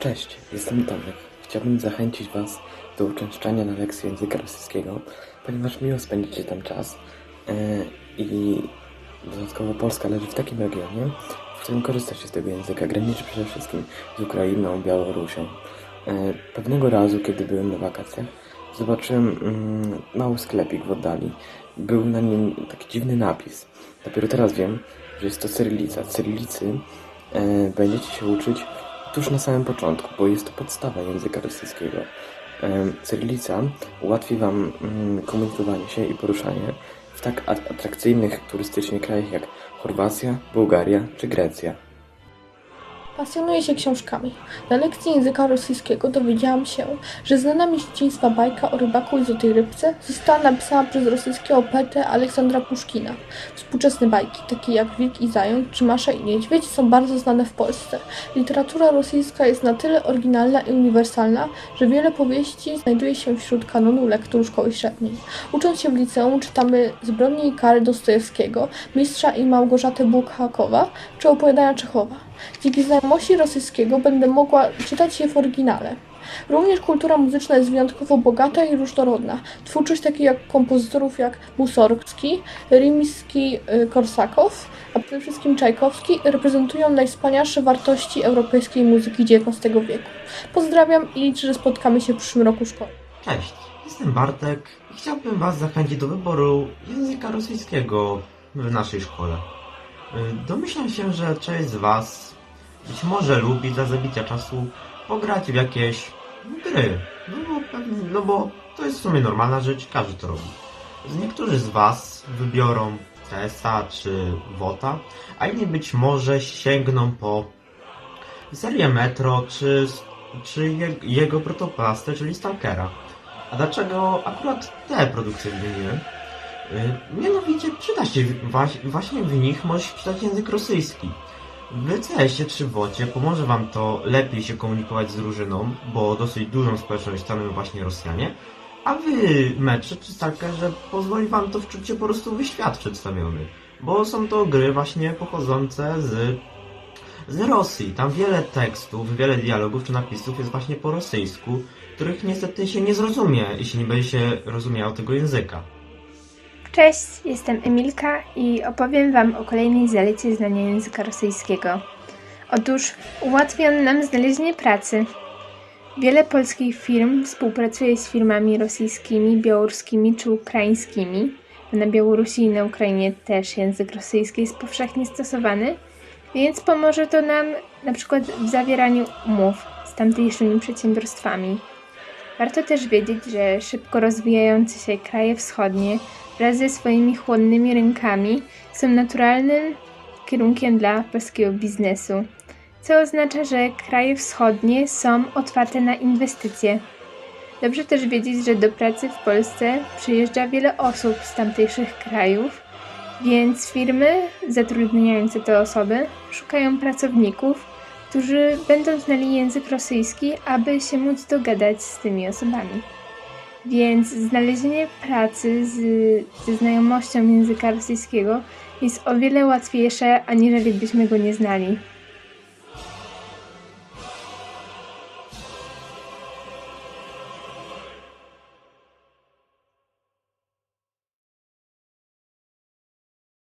Cześć, jestem Tomek. Chciałbym zachęcić Was do uczęszczania na lekcję języka rosyjskiego, ponieważ miło spędzicie tam czas e, i dodatkowo Polska leży w takim regionie, w którym korzysta się z tego języka, graniczy przede wszystkim z Ukrainą, Białorusią. E, Pewnego razu, kiedy byłem na wakacjach, zobaczyłem mm, mały sklepik w oddali. Był na nim taki dziwny napis. Dopiero teraz wiem, że jest to cyrylica. Cyrylicy e, będziecie się uczyć tuż na samym początku, bo jest to podstawa języka rosyjskiego. Cyrylica ułatwi Wam mm, komunikowanie się i poruszanie w tak at- atrakcyjnych turystycznie krajach jak Chorwacja, Bułgaria czy Grecja. Pasjonuję się książkami. Na lekcji języka rosyjskiego dowiedziałam się, że znana mi z dzieciństwa bajka o rybaku i złotej rybce została napisana przez rosyjskiego poetę Aleksandra Puszkina. Współczesne bajki, takie jak Wilk i Zając czy Masza i Niedźwiedź, są bardzo znane w Polsce. Literatura rosyjska jest na tyle oryginalna i uniwersalna, że wiele powieści znajduje się wśród kanonu lektur szkoły średniej. Ucząc się w liceum czytamy Zbrodnie i kary Dostojewskiego, Mistrza i Małgorzatę Bułhakowa czy opowiadania Czechowa. Dzięki znajomości rosyjskiego będę mogła czytać je w oryginale. Również kultura muzyczna jest wyjątkowo bogata i różnorodna. Twórczość takich jak kompozytorów jak Mussorgski, Rimski, y, Korsakow, a przede wszystkim Czajkowski reprezentują najwspanialsze wartości europejskiej muzyki XIX wieku. Pozdrawiam i liczę, że spotkamy się w przyszłym roku szkolnym. Cześć, jestem Bartek i chciałbym Was zachęcić do wyboru języka rosyjskiego w naszej szkole. Y, Domyślam się, że część z Was być może lubi dla zabicia czasu pograć w jakieś gry. No bo, no bo to jest w sumie normalna rzecz, każdy to robi. Niektórzy z Was wybiorą CS-a czy WOTA, a inni być może sięgną po serię Metro czy, czy je, jego protoplastę, czyli Stalkera. A dlaczego akurat te produkcje wymieniłem? Yy, Mianowicie przyda się właśnie w nich może przydać język rosyjski. W CS-ie czy w pomoże Wam to lepiej się komunikować z drużyną, bo dosyć dużą społeczność stanowią właśnie Rosjanie, a w metrze czy Stalkerze pozwoli Wam to wczuć się po prostu w świat przedstawiony, bo są to gry właśnie pochodzące z z Rosji. Tam wiele tekstów, wiele dialogów czy napisów jest właśnie po rosyjsku, których niestety się nie zrozumie, jeśli nie będzie się rozumiało tego języka. Cześć, jestem Emilka i opowiem Wam o kolejnej zalecie znania języka rosyjskiego. Otóż ułatwia on nam znalezienie pracy. Wiele polskich firm współpracuje z firmami rosyjskimi, białoruskimi czy ukraińskimi. Na Białorusi i na Ukrainie też język rosyjski jest powszechnie stosowany, więc pomoże to nam na przykład w zawieraniu umów z tamtejszymi przedsiębiorstwami. Warto też wiedzieć, że szybko rozwijające się kraje wschodnie wraz ze swoimi chłonnymi rynkami są naturalnym kierunkiem dla polskiego biznesu, co oznacza, że kraje wschodnie są otwarte na inwestycje. Dobrze też wiedzieć, że do pracy w Polsce przyjeżdża wiele osób z tamtejszych krajów, więc firmy zatrudniające te osoby szukają pracowników, którzy będą znali język rosyjski, aby się móc dogadać z tymi osobami. Więc znalezienie pracy z, ze znajomością języka rosyjskiego jest o wiele łatwiejsze, aniżeli byśmy go nie znali.